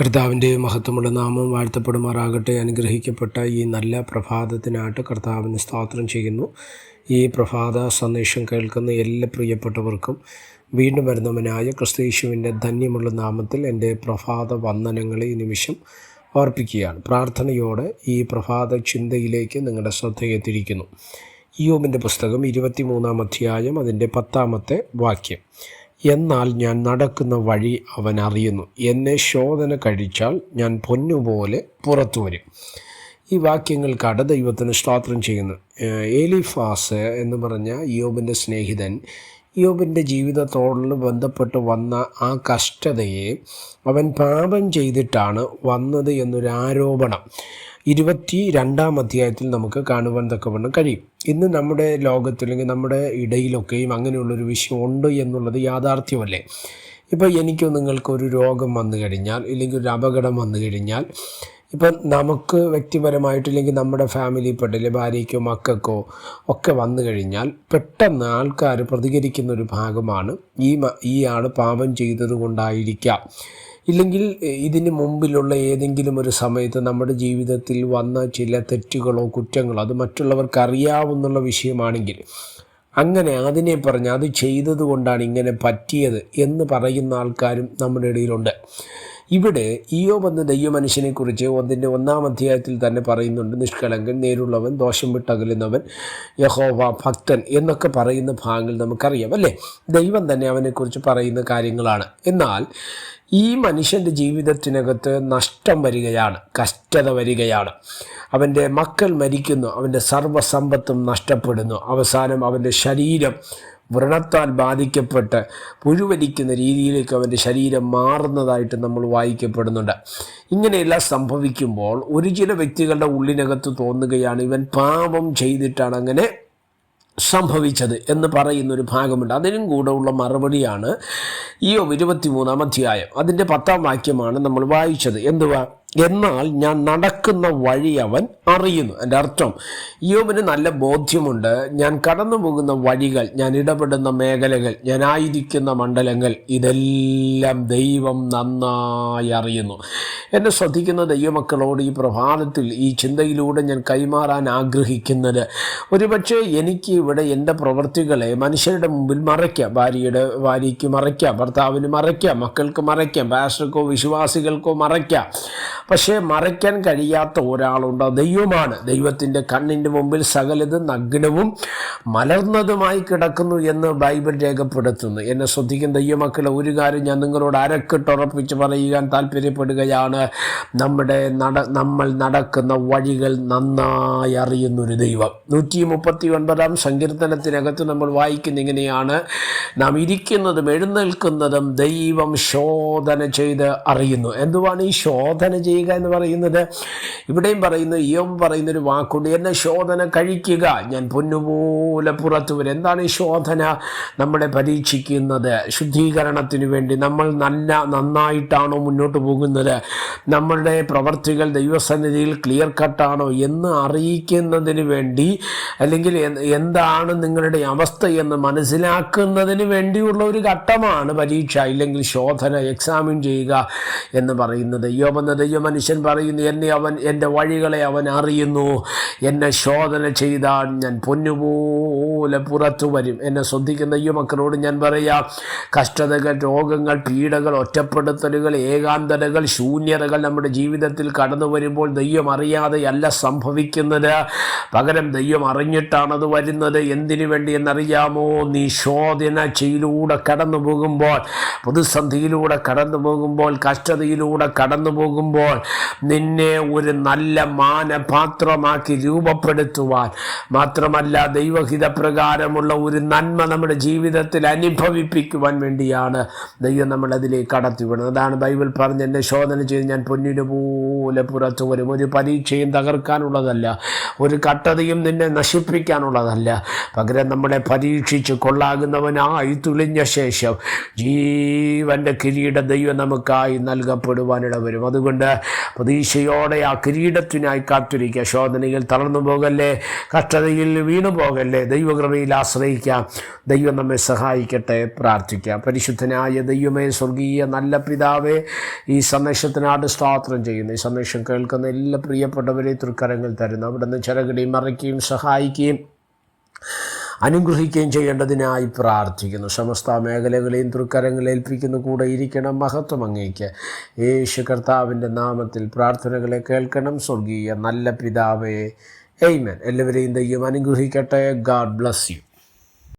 കർത്താവിന്റെ മഹത്വമുള്ള നാമം വാഴ്ത്തപ്പെടുമാറാകട്ടെ. അനുഗ്രഹിക്കപ്പെട്ട ഈ നല്ല പ്രഭാതത്തിനായിട്ട് കർത്താവിന് സ്തോത്രം ചെയ്യുന്നു. ഈ പ്രഭാത സന്ദേശം കേൾക്കുന്ന എല്ലാ പ്രിയപ്പെട്ടവർക്കും വീണ്ടും വരുന്നവനായ ക്രിസ്തീശുവിന്റെ ധന്യമുള്ള നാമത്തിൽ എന്റെ പ്രഭാത വന്ദനങ്ങളെ ഈ നിമിഷം ഓർപ്പിക്കുകയാണ് പ്രാർത്ഥനയോടെ ഈ പ്രഭാത ചിന്തയിലേക്ക് നിങ്ങളുടെ ശ്രദ്ധയെത്തിരിക്കുന്നു യോബിന്റെ പുസ്തകം ഇരുപത്തിമൂന്നാം അധ്യായം അതിന്റെ പത്താമത്തെ വാക്യം. എന്നാൽ ഞാൻ നടക്കുന്ന വഴി അവൻ അറിയുന്നു. എന്നെ ശോധന കഴിച്ചാൽ ഞാൻ പൊന്നുപോലെ പുറത്തു വരും. ഈ വാക്യങ്ങൾക്കാണ് ദൈവത്തിന് സ്തോത്രം ചെയ്യുന്നു. എലിഫാസ് എന്ന് പറഞ്ഞ യോബിന്റെ സ്നേഹിതൻ യോബിന്റെ ജീവിതത്തോട് ബന്ധപ്പെട്ട് വന്ന ആ കഷ്ടതയെ അവൻ പാപം ചെയ്തിട്ടാണ് വന്നത് എന്നൊരു ആരോപണം ഇരുപത്തി രണ്ടാം അധ്യായത്തിൽ നമുക്ക് കാണുവാൻ തക്കവണ്ണം കഴിയും. ഇന്ന് നമ്മുടെ ലോകത്തിൽ അല്ലെങ്കിൽ നമ്മുടെ ഇടയിലൊക്കെയും അങ്ങനെയുള്ളൊരു വിഷയം ഉണ്ട് എന്നുള്ളത് യാഥാർത്ഥ്യമല്ലേ? ഇപ്പോൾ എനിക്കോ നിങ്ങൾക്കൊരു രോഗം വന്നു കഴിഞ്ഞാൽ ഇല്ലെങ്കിൽ ഒരു അപകടം വന്നു കഴിഞ്ഞാൽ ഇപ്പം നമുക്ക് വ്യക്തിപരമായിട്ട് ഇല്ലെങ്കിൽ നമ്മുടെ ഫാമിലിയിൽപ്പെട്ടില്ലേ ഭാര്യയ്ക്കോ മക്കൾക്കോ ഒക്കെ വന്നു കഴിഞ്ഞാൽ പെട്ടെന്ന് ആൾക്കാർ പ്രതികരിക്കുന്ന ഒരു ഭാഗമാണ്. ഈ ഈ ആൾ പാപം ചെയ്തത് കൊണ്ടായിരിക്കാം. ഇല്ലെങ്കിൽ ഇതിന് മുമ്പിലുള്ള ഏതെങ്കിലും ഒരു സമയത്ത് നമ്മുടെ ജീവിതത്തിൽ വന്ന ചില തെറ്റുകളോ കുറ്റങ്ങളോ അത് മറ്റുള്ളവർക്ക് അറിയാവുന്നുള്ള വിഷയമാണെങ്കിൽ അങ്ങനെ അതിനെ പറഞ്ഞ് അത് ചെയ്തത് കൊണ്ടാണ് ഇങ്ങനെ പറ്റിയത് എന്ന് പറയുന്ന ആൾക്കാരും നമ്മുടെ ഇടയിലുണ്ട്. ഇവിടെ ഇയോബ് എന്ന ദൈവമനുഷ്യനെക്കുറിച്ച് ഒന്നിന്റെ ഒന്നാം അധ്യായത്തിൽ തന്നെ പറയുന്നുണ്ട്. നിഷ്കളങ്കൻ നേരുള്ളവൻ ദോഷം വിട്ടകലുന്നവൻ യഹോവ ഭക്തൻ എന്നൊക്കെ പറയുന്ന ഭാഗങ്ങൾ നമുക്കറിയാം അല്ലേ? ദൈവം തന്നെ അവനെക്കുറിച്ച് പറയുന്ന കാര്യങ്ങളാണ്. എന്നാൽ ഈ മനുഷ്യന്റെ ജീവിതത്തിനകത്ത് നഷ്ടം വരികയാണ് കഷ്ടത വരികയാണ്. അവന്റെ മക്കൾ മരിക്കുന്നു അവന്റെ സർവസമ്പത്തും നഷ്ടപ്പെടുന്നു. അവസാനം അവന്റെ ശരീരം വ്രണത്താൽ ബാധിക്കപ്പെട്ട് പുഴുവലിക്കുന്ന രീതിയിലേക്ക് അവന്റെ ശരീരം മാറുന്നതായിട്ട് നമ്മൾ വായിക്കപ്പെടുന്നുണ്ട്. ഇങ്ങനെയെല്ലാം സംഭവിക്കുമ്പോൾ ഒരു ചില വ്യക്തികളുടെ ഉള്ളിനകത്ത് തോന്നുകയാണ് ഇവൻ പാപം ചെയ്തിട്ടാണ് അങ്ങനെ സംഭവിച്ചത് എന്ന് പറയുന്നൊരു ഭാഗമുണ്ട്. അതിനും കൂടെ ഉള്ള മറുപടിയാണ് ഈ ഇരുപത്തിമൂന്നാം അധ്യായം. അതിന്റെ പത്താം വാക്യമാണ് നമ്മൾ വായിച്ചത്. എന്തുവാ? എന്നാൽ ഞാൻ നടക്കുന്ന വഴി അവൻ അറിയുന്നു. എന്റെ അർത്ഥം യോബിന് നല്ല ബോധ്യമുണ്ട്. ഞാൻ കടന്നു പോകുന്ന വഴികൾ ഞാൻ ഇടപെടുന്ന മേഖലകൾ ഞാൻ ആയിരിക്കുന്ന മണ്ഡലങ്ങൾ ഇതെല്ലാം ദൈവം നന്നായി അറിയുന്നു. എന്നെ ശ്രദ്ധിക്കുന്ന ദൈവമക്കളോട് ഈ പ്രഭാതത്തിൽ ഈ ചിന്തയിലൂടെ ഞാൻ കൈമാറാൻ ആഗ്രഹിക്കുന്നത് ഒരുപക്ഷെ എനിക്ക് ഇവിടെ എന്റെ പ്രവൃത്തികളെ മനുഷ്യരുടെ മുമ്പിൽ മറയ്ക്കാം. ഭാര്യയുടെ ഭാര്യയ്ക്ക് മറയ്ക്കാം ഭർത്താവിന് മറയ്ക്കാം മക്കൾക്ക് മറയ്ക്കാം പാസ്റ്റർക്കോ വിശ്വാസികൾക്കോ മറയ്ക്കാം. പക്ഷേ മറയ്ക്കാൻ കഴിയാത്ത ഒരാളുണ്ട്. ദൈവമാണ്. ദൈവത്തിന്റെ കണ്ണിന്റെ മുമ്പിൽ സകലത് നഗ്നവും മലർന്നതുമായി കിടക്കുന്നു എന്ന് ബൈബിൾ രേഖപ്പെടുത്തുന്നു. എന്നെ ശ്രദ്ധിക്കുന്ന ദൈവമക്കളെ ഒരു കാര്യം ഞാൻ നിങ്ങളോട് അരക്കിട്ടുറപ്പിച്ച് പറയുവാൻ താല്പര്യപ്പെടുകയാണ്. നമ്മുടെ നട നമ്മൾ നടക്കുന്ന വഴികൾ നന്നായി അറിയുന്നൊരു ദൈവം. നൂറ്റി മുപ്പത്തി ഒൻപതാം സങ്കീർത്തനത്തിനകത്ത് നമ്മൾ വായിക്കുന്ന ഇങ്ങനെയാണ് നാം ഇരിക്കുന്നതും എഴുന്നേൽക്കുന്നതും ദൈവം ശോധന ചെയ്ത് അറിയുന്നു. എന്തുവാണ് ഈ ശോധന ചെയ്യുക എന്ന് പറയുന്നത് ഇവിടെയും പറയുന്നു യോബ് പറയുന്ന ഒരു വാക്കുണ്ട് എന്നെ ശോധന കഴിക്കുക ഞാൻ പൊന്നുപോലെ പുറത്തു വരും. എന്താണ് ഈ ശോധന? നമ്മളെ പരീക്ഷിക്കുന്നത് ശുദ്ധീകരണത്തിന് വേണ്ടി. നമ്മൾ നല്ല നന്നായിട്ടാണോ മുന്നോട്ട് പോകുന്നത്? നമ്മളുടെ പ്രവർത്തികൾ ദൈവസന്നിധിയിൽ ക്ലിയർ കട്ടാണോ എന്ന് അറിയിക്കുന്നതിന് വേണ്ടി അല്ലെങ്കിൽ എന്താണ് നിങ്ങളുടെ അവസ്ഥ എന്ന് മനസ്സിലാക്കുന്നതിന് വേണ്ടിയുള്ള ഒരു ഘട്ടമാണ് പരീക്ഷ ഇല്ലെങ്കിൽ ശോധന എക്സാമിൻ ചെയ്യുക എന്ന് പറയുന്നത്. യോബെന്ന ദൈവ മനുഷ്യൻ പറയുന്നു എന്നെ അവൻ എന്റെ വഴികളെ അവൻ അറിയുന്നു. എന്നെ ശോധന ചെയ്താൽ ഞാൻ പൊന്നുപോലെ പുറത്തു വരും. എന്നെ ശ്രദ്ധിക്കുന്ന ദൈവമക്കളോട് ഞാൻ പറയാം കഷ്ടതകൾ രോഗങ്ങൾ പീഡകൾ ഒറ്റപ്പെടുത്തലുകൾ ഏകാന്തതകൾ ശൂന്യതകൾ നമ്മുടെ ജീവിതത്തിൽ കടന്നു വരുമ്പോൾ ദൈവം അറിയാതെയല്ല സംഭവിക്കുന്നത്. പകരം ദൈവം അറിഞ്ഞിട്ടാണത് വരുന്നത്. എന്തിനു വേണ്ടി എന്നറിയാമോ? നീ ശോധന ചെയ്യിലൂടെ കടന്നു പോകുമ്പോൾ പ്രതിസന്ധിയിലൂടെ കടന്നു പോകുമ്പോൾ കഷ്ടതയിലൂടെ കടന്നു പോകുമ്പോൾ നിന്നെ ഒരു നല്ല മാനപാത്രമാക്കി രൂപപ്പെടുത്തുവാൻ മാത്രമല്ല ദൈവഹിതപ്രകാരമുള്ള ഒരു നന്മ നമ്മുടെ ജീവിതത്തിൽ അനുഭവിപ്പിക്കുവാൻ വേണ്ടിയാണ് ദൈവം നമ്മളതിലേക്ക് കടത്തിവിടുന്നത് അതാണ് ബൈബിൾ പറഞ്ഞ് എന്നെ ശോധന ചെയ്ത് ഞാൻ പൊന്നിനു പോലെ പുറത്തു വരും. ഒരു പരീക്ഷയും തകർക്കാനുള്ളതല്ല. ഒരു കട്ടതയും നിന്നെ നശിപ്പിക്കാനുള്ളതല്ല. പകരം നമ്മളെ പരീക്ഷിച്ച് കൊള്ളാകുന്നവനായി തുളിഞ്ഞ ശേഷം ജീവന്റെ കിരീട ദൈവം നമുക്കായി നൽകപ്പെടുവാനിട വരും അതുകൊണ്ട് പ്രതീക്ഷയോടെ ആ കിരീടത്തിനായി കാത്തിരിക്കുക. ശോധനയിൽ തളർന്നു പോകല്ലേ? കഷ്ടതയിൽ വീണു പോകല്ലേ? ദൈവകൃപയിൽ ആശ്രയിക്കാം. ദൈവം നമ്മെ സഹായിക്കട്ടെ. പ്രാർത്ഥിക്കാം. പരിശുദ്ധനായ ദൈവമേ സ്വർഗീയ നല്ല പിതാവേ ഈ സന്ദേശത്തിനാട് സ്തോത്രം ചെയ്യുന്നു. ഈ സന്ദേശം കേൾക്കുന്ന എല്ലാ പ്രിയപ്പെട്ടവരെ തൃക്കരങ്ങൾ തരുന്നു. അവിടുന്ന് ചിറകടി മറയ്ക്കുകയും സഹായിക്കുകയും അനുഗ്രഹിക്കുകയും ചെയ്യേണ്ടതിനായി പ്രാർത്ഥിക്കുന്നു. സമസ്ത മേഖലകളെയും തൃക്കരങ്ങൾ ഏൽപ്പിക്കുന്ന കൂടെ ഇരിക്കണം മഹത്വം അങ്ങേക്ക്. യേശു കർത്താവിന്റെ നാമത്തിൽ പ്രാർത്ഥനകളെ കേൾക്കണം. സ്വർഗീയ നല്ല പിതാവേ എയ്മൻ എല്ലാവരെയും ദൈവം അനുഗ്രഹിക്കട്ടെ. God bless you